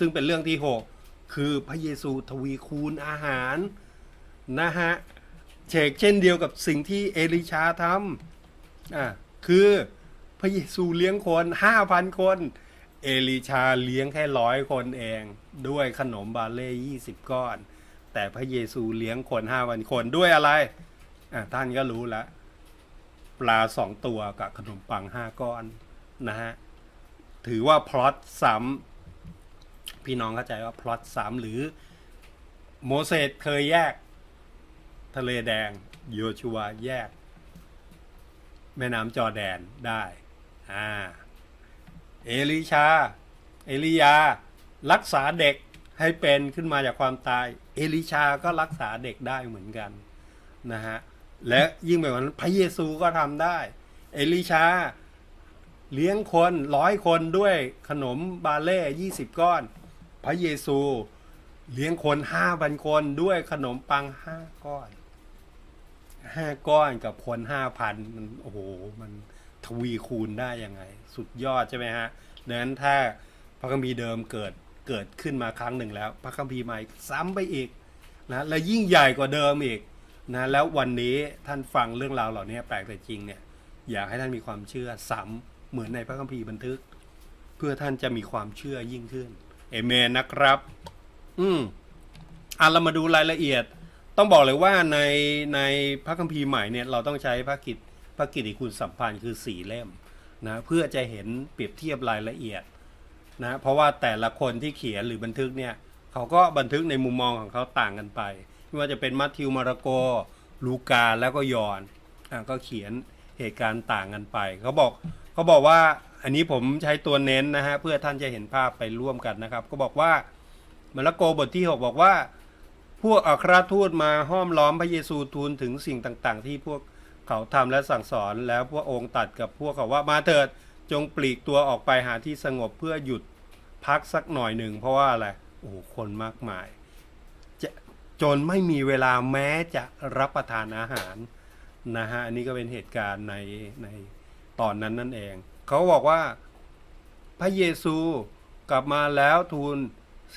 ซึ่งเป็นเรื่องที่หกคือพระเยซูทวีคูณอาหารนะฮะเชกเช่นเดียวกับสิ่งที่เอลิชาทำอะคือพระเยซูเลี้ยงคนห้าพันคน เอลิชาเลี้ยงแค่ร้อยคนเอง ด้วยขนมบาเล่ยี่สิบก้อน แต่พระเยซูเลี้ยงคนห้าพันคนด้วยอะไรอะท่านก็รู้แล้วปลาสองตัวกับขนมปังห้าก้อนนะฮะ ถือว่าพล็อตซ้ำ พี่น้องเข้าใจว่าพล็อตซ้ำหรือ โมเสสเคยแยก ทะเลแดง โยชูวแยก แม่น้ำจอแดนได้อ่าเอลิชา เอลียา รักษาเด็กให้เป็นขึ้นมาจากความตาย เอลิชาก็รักษาเด็กได้เหมือนกันนะฮะและยิ่งไปกว่านั้นพระเยซูก็ทำได้ เอลิชา เลี้ยงคนร้อยคนด้วยขนมบาเล่ยี่สิบก้อน พระเยซู เลี้ยงคนห้าพันคนด้วยขนมปังห้าก้อนห้าก้อนกับคนห้าพันมันโอ้โหมันทวีคูณได้ยังไง สุดยอดใช่ไหมฮะดังนั้นถ้าพระคัมภีร์เดิมเกิดเกิดขึ้นมาครั้งหนึ่งแล้ว พระคัมภีร์ใหม่ซ้ำไปอีกนะและยิ่งใหญ่กว่าเดิมอีกนะแล้ววันนี้ท่านฟังเรื่องราวเหล่านี้แปลกแต่จริงเนี่ยอยากให้ท่านมีความเชื่อซ้ำเหมือนในพระคัมภีร์บันทึก เพื่อท่านจะมีความเชื่อยิ่งขึ้น เอเมนนะครับ อืมอะเรามาดูรายละเอียด ต้องบอกเลยว่าในในพระคัมภีร์ใหม่เนี่ยเราต้องใช้พระกิตพระกิติคุณสัมพันธ์คือสี่เล่มนะเพื่อจะเห็นเปรียบเทียบรายละเอียดนะเพราะว่าแต่ละคนที่เขียนหรือบันทึกเนี่ยเขาก็บันทึกในมุมมองของเขาต่างกันไป ไม่ว่าจะเป็นมัทธิวมาระโก ลูกาแล้วก็ยอนอะก็เขียนเหตุการณ์ต่างกันไป เขาบอกเขาบอกว่า อันนี้ผมใช้ตัวเน้นนะฮะเพื่อท่านจะเห็นภาพไปร่วมกันนะครับ ก็บอกว่ามาระโกบทที่ 6 บอกว่า พวกอัครทูตมาห้อมล้อมพระเยซูทูลถึงสิ่งต่างๆ ที่พวกเขาทำและสั่งสอนแล้วพระองค์ตัดกับพวกเขาว่ามาเถิดจงปลีกตัวออกไปหาที่สงบเพื่อหยุดพักสักหน่อยหนึ่ง เพราะว่าอะไรโอ้คนมากมายจะจนไม่มีเวลาแม้จะรับประทานอาหารนะฮะอันนี้ก็เป็นเหตุการณ์ในในตอนนั้นนั่นเอง เขาบอกว่า พระเยซูกลับมาแล้วทูล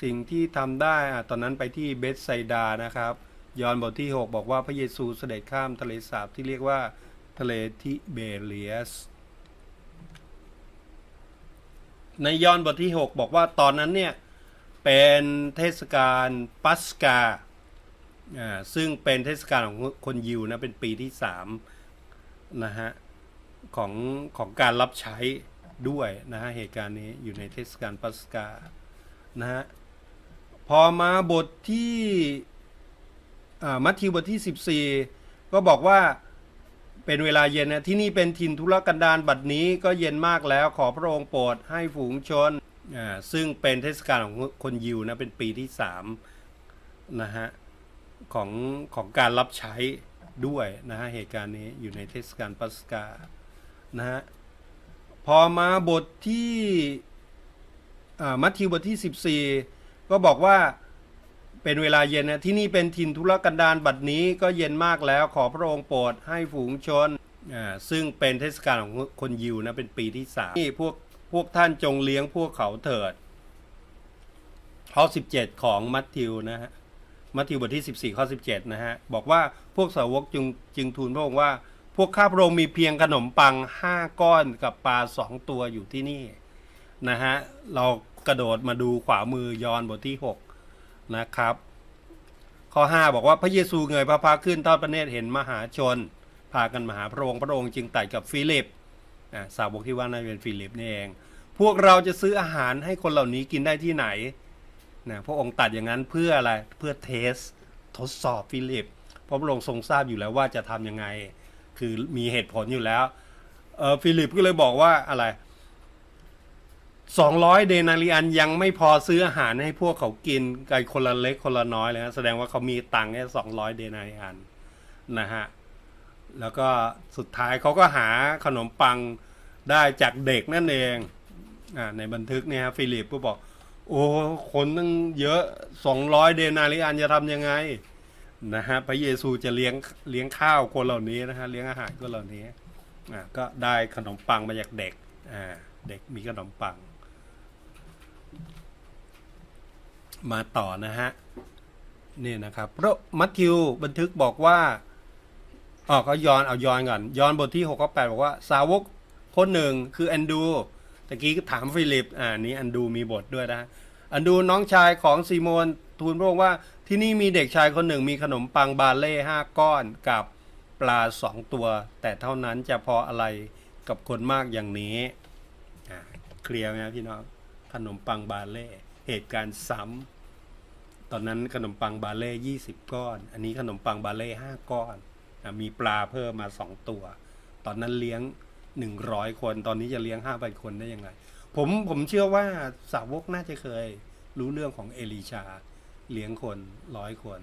สิ่งที่ทำได้อะตอนนั้นไปที่เบธไซดานะครับ ยอห์นบทที่ 6 บอกว่าพระเยซูเสด็จข้ามทะเลสาบที่เรียกว่าทะเลทิเบเรียส ในยอห์นบทที่ 6 บอกว่าตอนนั้นเนี่ย เป็นเทศกาลปัสกาอ่าซึ่งเป็นเทศกาลของคนยิวนะ เป็นปีที่สามนะฮะ ของของการรับใช้ด้วยนะฮะเหตุการณ์นี้อยู่ในเทศกาลปัสกานะฮะพอมาบทที่มัทธิวบทที่ 14 ก็บอกว่าเป็นเวลาเย็นนะที่นี่เป็นถิ่นทุรกันดารบัดนี้ก็เย็นมากแล้วขอพระองค์โปรดให้ฝูงชนอ่าซึ่งเป็นเทศกาลของคนยิวนะเป็นปีที่สามนะฮะของของการรับใช้ด้วยนะฮะเหตุการณ์นี้อยู่ในเทศกาลปัสกา นะฮะพอมาบทที่มัทธิวบทที่ 14 ก็บอกว่าเป็นเวลาเย็นนะที่นี่เป็นถิ่นทุรกันดารบัดนี้ก็เย็นมากแล้วขอพระองค์โปรดให้ฝูงชนซึ่งเป็นเทศกาลของคนยิวนะเป็นปีที่สามนี่พวกพวกท่านจงเลี้ยงพวกเขาเถิดข้อ 17 ของมัทธิวนะฮะมัทธิวบทที่ 14 ข้อ 17 นะฮะ บอกว่าพวกสาวกจึงจึงทูลพระองค์ว่า พวกข้าพระองค์มีเพียงขนมปัง 5 ก้อนกับปลา 2 ตัวอยู่ที่นี่นะฮะ เรากระโดดมาดูขวามือยอนบทที่ 6 นะครับ ข้อ 5 บอกว่าพระเยซูเงยพระพักขึ้นทอดพระเนตรเห็นมหาชน พากันมาหาพระองค์พระองค์จึงไต่กับฟิลิปสาวกที่ว่าน่าจะเป็นฟิลิปนี่เอง พวกเราจะซื้ออาหารให้คนเหล่านี้กินได้ที่ไหนนะพระองค์ตัดอย่างนั้นเพื่ออะไรเพื่อเทส ทดสอบฟิลิปเพราะพระองค์ทรงทราบอยู่แล้วว่าจะทำยังไง คือมีเหตุผลอยู่แล้ว เออฟิลิปก็เลยบอกว่าอะไรสองร้อยเดนาริอันยังไม่พอซื้ออาหารให้พวกเขากินกันคนละเล็กคนละน้อยเลยนะแสดงว่าเขามีตังค์แค่สองร้อยเดนาริอันนะฮะแล้วก็สุดท้ายเขาก็หาขนมปังได้จากเด็กนั่นเองอ่าในบันทึกเนี่ยฮะฟิลิปก็บอก โอ้คนตั้งเยอะสองร้อยเดนาริอันจะทำยังไง นะฮะพระเยซูจะเลี้ยงเลี้ยงข้าวคนเหล่านี้นะฮะเลี้ยงอาหารคนเหล่านี้อ่าก็ได้ขนมปังมาจากเด็กอ่าเด็กมีขนมปัง มาต่อนะฮะนี่นะครับเพราะมัทธิวบันทึกบอกว่าอ๋อเขาย้อนเอาย้อนก่อนย้อนบทที่6ข้อ8บอกว่าสาวกคนหนึ่งคือแอนดูตะกี้ถามฟิลิปอ่านี้แอนดูมีบทด้วยนะแอนดูน้องชายของซีโมนทูลพระองค์ว่า ที่นี่มีเด็กชายคนหนึ่งมีขนมปังบาเล่ห้าก้อนกับปลาสองตัว แต่เท่านั้นจะพออะไรกับคนมากอย่างนี้เคลียร์ไหมพี่น้องขนมปังบาเล่เหตุการณ์ซ้ำตอนนั้นขนมปังบาเล่ยี่สิบก้อน อันนี้ขนมปังบาเล่ห้าก้อนมีปลาเพิ่มมาสองตัว ตอนนั้นเลี้ยงหนึ่งร้อยคน ตอนนี้จะเลี้ยงห้าพันคนได้ยังไง ผมผมเชื่อว่าสาวกน่าจะเคยรู้เรื่องของเอลีชา เลี้ยงคนร้อยคน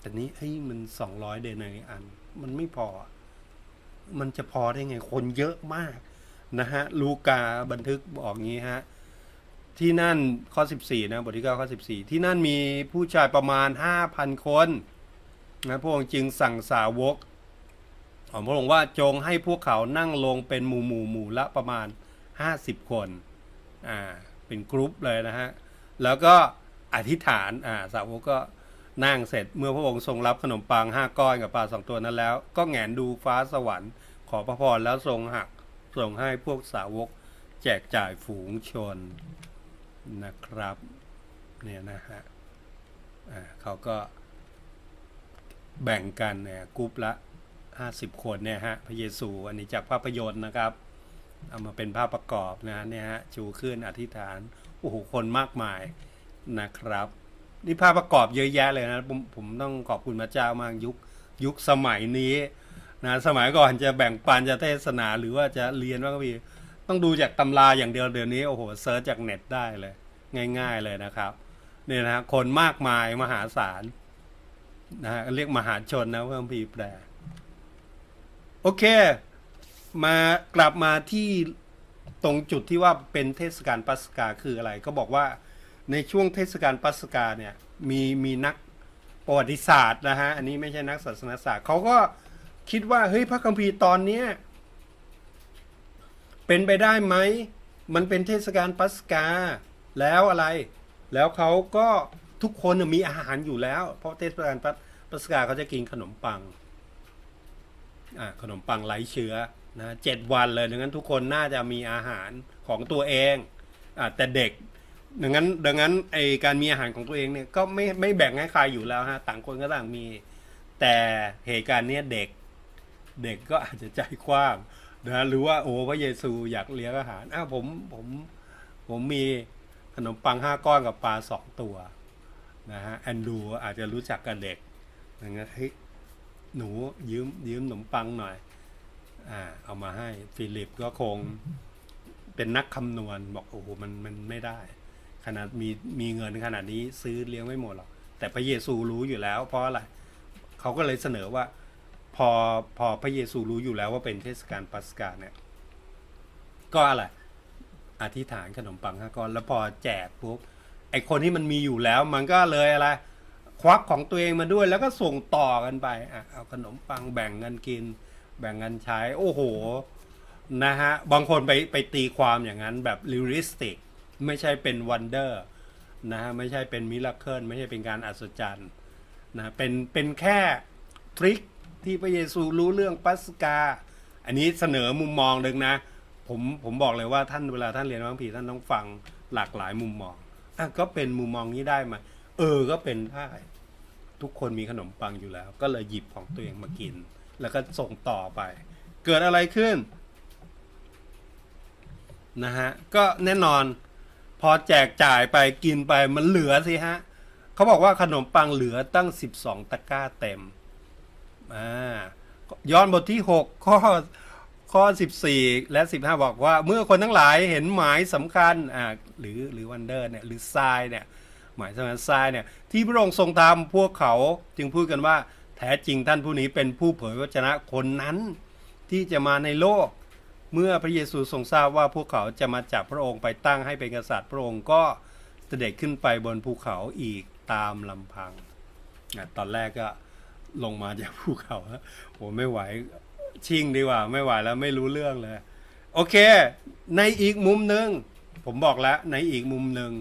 แต่นี้เฮ้ยมันสองร้อยเดนในอัน มันไม่พอ มันจะพอได้ไงคนเยอะมากนะฮะ ลูกาบันทึกบอกงี้ฮะ ที่นั่นข้อ 14 นะบทที่9ข้อ 14 ที่นั่นมีผู้ชายประมาณ 5,000 คนนะพระองค์จึงสั่งสาวกของพระองค์ว่าจงให้พวกเขานั่งลงเป็นหมู่หมู่หมู่ละประมาณ 50 คน อ่า เป็นกรุ๊ปเลยนะฮะ แล้วก็ อธิษฐานอ่าสาวกก็นั่งเสร็จเมื่อพระองค์ทรงรับขนมปังห้าก้อนกับปลาสองตัวนั้นแล้ว ก็แหงนดูฟ้าสวรรค์ ขอพระพรแล้วทรงหักส่งให้พวกสาวก แจกจ่ายฝูงชนนะครับเนี่ยนะฮะอ่าเขาก็แบ่งกันเนี่ยกรุ๊ปละ 50 คนเนี่ยฮะพระเยซูอันนี้จากภาพยนตร์นะครับ เอามาเป็นภาพประกอบนะเนี่ยฮะชูขึ้นอธิษฐานโอ้โหคนมากมาย นะครับ นี่ภาพประกอบเยอะแยะเลยนะผมผมต้องขอบคุณพระเจ้ามากยุคยุคสมัยนี้นะสมัยก่อนจะแบ่งปันจะเทศนาหรือว่าจะเรียนว่าก็มีต้องดูจากตำราอย่างเดียวเดี๋ยวนี้โอ้โหเซิร์ชจากเน็ตได้เลย ง่าย ๆเลยนะครับเนี่ยนะคนมากมายมหาศาลนะฮะเรียกมหาชนนะเพิ่มพีแปลโอเค มากลับมาที่ตรงจุดที่ว่าเป็นเทศกาลปัสกาคืออะไร ก็บอกว่า ในช่วงเทศกาลปัสกาเนี่ยมีมีนักประวัติศาสตร์นะฮะอันนี้ไม่ใช่นักศาสนศาสตร์เขาก็คิดว่าเฮ้ยพระคัมภีร์ตอนเนี้ยเป็นไปได้ไหมมันเป็นเทศกาลปัสกาแล้วอะไร แล้วเขาก็ทุกคนมีอาหารอยู่แล้ว เพราะเทศกาลปัสปสกาเขาจะกินขนมปังอ่าขนมปังไร้เชื้อนะเจ็ดวันเลยดังนั้นทุกคนน่าจะมีอาหารของตัวเองอ่าแต่เด็ก ดังนั้นดังนั้นไอการมีอาหารของตัวเองเนี่ยก็ไม่ไม่แบ่งให้ใครอยู่แล้วฮะต่างคนก็ต่างมี แต่เหตุการณ์เนี้ยเด็ก เด็กก็อาจจะใจกว้างนะหรือว่าโอ้พระเยซูอยากเลี้ยงอาหารอ้าวผมผมผมมีขนมปังห้าก้อนกับปลาสองตัวนะฮะแอนดูอาจจะรู้จักกับเด็กอย่างเงี้ยเฮ้ยหนูยืมยืมขนมปังหน่อยอ่าเอามาให้ฟิลิปก็คงเป็นนักคำนวณบอกโอ้โหมันมันไม่ได้ ขนาดมีมีเงินขนาดนี้ซื้อเลี้ยงไม่หมดหรอกแต่พระเยซูรู้อยู่แล้ว เพราะอะไรเขาก็เลยเสนอว่า พอพอพระเยซูรู้อยู่แล้วว่าเป็นเทศกาลปัสกาเนี่ย ก็อะไรอธิษฐานขนมปังห้าก้อนแล้วพอแจกปุ๊บไอคนที่มันมีอยู่แล้ว มันก็เลยอะไร ควักของตัวเองมาด้วย แล้วก็ส่งต่อกันไปอะเอาขนมปังแบ่งกันกิน แบ่งกันใช้ โอ้โหนะฮะบางคนไปไปตีความอย่างนั้นแบบลิริสติก ไม่ใช่เป็นวันเดอร์นะฮะไม่ใช่เป็นมิราเคิลไม่ใช่เป็นการอัศจรรย์นะเป็นเป็นแค่ทริคที่พระเยซูรู้เรื่องปัสกา อันนี้เสนอมุมมองหนึ่งนะ ผมผมบอกเลยว่าท่านเวลาท่านเรียนพระคัมภีท่านต้องฟังหลากหลายมุมมองอะก็เป็นมุมมองนี้ได้ไหมเออก็เป็นได้ทุกคนมีขนมปังอยู่แล้ว ก็เลยหยิบของตัวเองมากิน แล้วก็ส่งต่อไป เกิดอะไรขึ้นนะฮะก็แน่นอน พอแจกจ่ายไปกินไปมันเหลือสิฮะเขาบอกว่าขนมปังเหลือตั้ง 12 ตะกร้าเต็มอ่าย้อนบทที่ 6 ข้อข้อ 14 และ 15 บอกว่า เมื่อคนทั้งหลายเห็นหมายสำคัญอ่าหรือหรือวันเดอร์เนี่ยหรือทรายเนี่ยหมายสำคัญทรายเนี่ยที่พระองค์ทรงทำพวกเขาจึงพูดกันว่า แท้จริงท่านผู้นี้เป็นผู้เผยวจนะคนนั้นที่จะมาในโลก เมื่อพระเยซูทรงทราบว่าพวกเขาจะมาจับพระองค์ไปตั้งให้เป็นกษัตริย์พระองค์ก็เสด็จขึ้นไปบนภูเขาอีกตามลำพังตอนแรกก็ลงมาจากภูเขาแล้วโอ้ไม่ไหวชิ่งดีกว่า ไม่ไหวแล้วไม่รู้เรื่องเลย โอเค ในอีกมุมหนึ่งผมบอกแล้วในอีกมุมหนึ่ง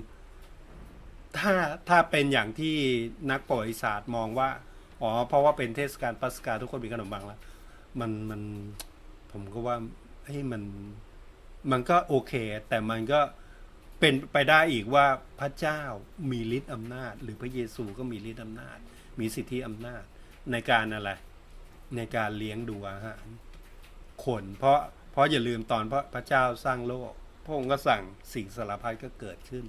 ถ้าถ้าเป็นอย่างที่นักประวัติศาสตร์มองว่าอ๋อเพราะว่าเป็นเทศกาลปัสกาทุกคนมีขนมปังแล้ว มันมันผมก็ว่า เฮ้ยมันมันก็โอเค แต่มันก็เป็นไปได้อีกว่าพระเจ้ามีฤทธิ์อำนาจ หรือพระเยซูก็มีฤทธิ์อำนาจ มีสิทธิอำนาจในการอะไร ในการเลี้ยงดูอาหารคนเพราะเพราะอย่าลืมตอนพระพระเจ้าสร้างโลก พระองค์ก็สั่งสิ่งสารพัดก็เกิดขึ้น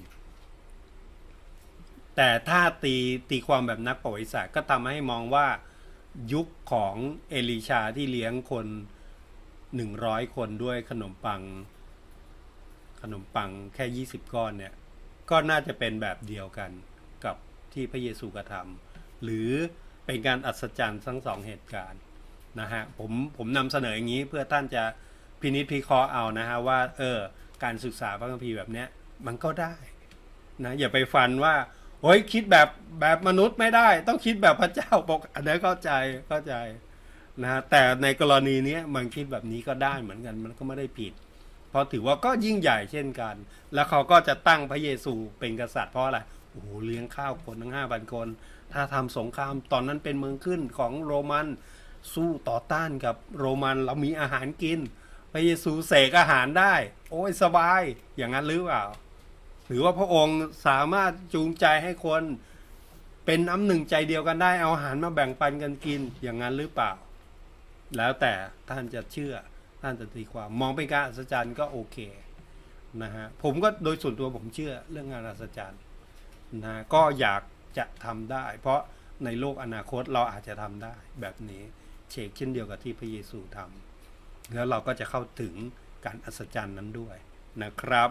แต่ถ้าตีตีความแบบนักประวัติศาสตร์ก็ทำให้มองว่ายุคของเอลิชาที่เลี้ยงคน หนึ่งร้อยคนด้วยขนมปัง ขนมปังแค่ยี่สิบก้อนเนี่ย ก็น่าจะเป็นแบบเดียวกันกับที่พระเยซูกระทำหรือเป็นการอัศจรรย์ทั้งสองเหตุการณ์นะฮะผมผมนำเสนออย่างนี้เพื่อท่านจะพินิจพิเคราะห์เอานะฮะว่าเออการศึกษาพระคัมภีร์แบบเนี้ยมันก็ได้นะอย่าไปฟันว่าโอ้ยคิดแบบแบบมนุษย์ไม่ได้ ต้องคิดแบบพระเจ้าบอกอันนี้เข้าใจเข้าใจ นะฮะแต่ในกรณีนี้มันคิดแบบนี้ก็ได้เหมือนกันมันก็ไม่ได้ผิด เพราะถือว่าก็ยิ่งใหญ่เช่นกัน แล้วเขาก็จะตั้งพระเยซูเป็นกษัตริย์เพราะอะไรโอ้โหเลี้ยงข้าวคนทั้งห้าพันคน ถ้าทำสงครามตอนนั้นเป็นเมืองขึ้นของโรมันสู้ต่อต้านกับโรมันเรามีอาหารกิน พระเยซูเสกอาหารได้ โอ้ยสบายอย่างนั้นหรือเปล่าหรือว่าพระองค์สามารถจูงใจให้คนเป็นน้ำหนึ่งใจเดียวกันได้เอาอาหารมาแบ่งปันกันกินอย่างนั้นหรือเปล่า แล้วแต่ท่านจะเชื่อท่านจะตีความมองเป็นการอัศจรรย์ก็โอเคนะฮะผมก็โดยส่วนตัวผมเชื่อเรื่องงานอัศจรรย์นะก็อยากจะทำได้ เพราะในโลกอนาคตเราอาจจะทำได้ แบบนี้เชกเช่นเดียวกับที่พระเยซูทำแล้วเราก็จะเข้าถึงการอัศจรรย์นั้นด้วยนะครับ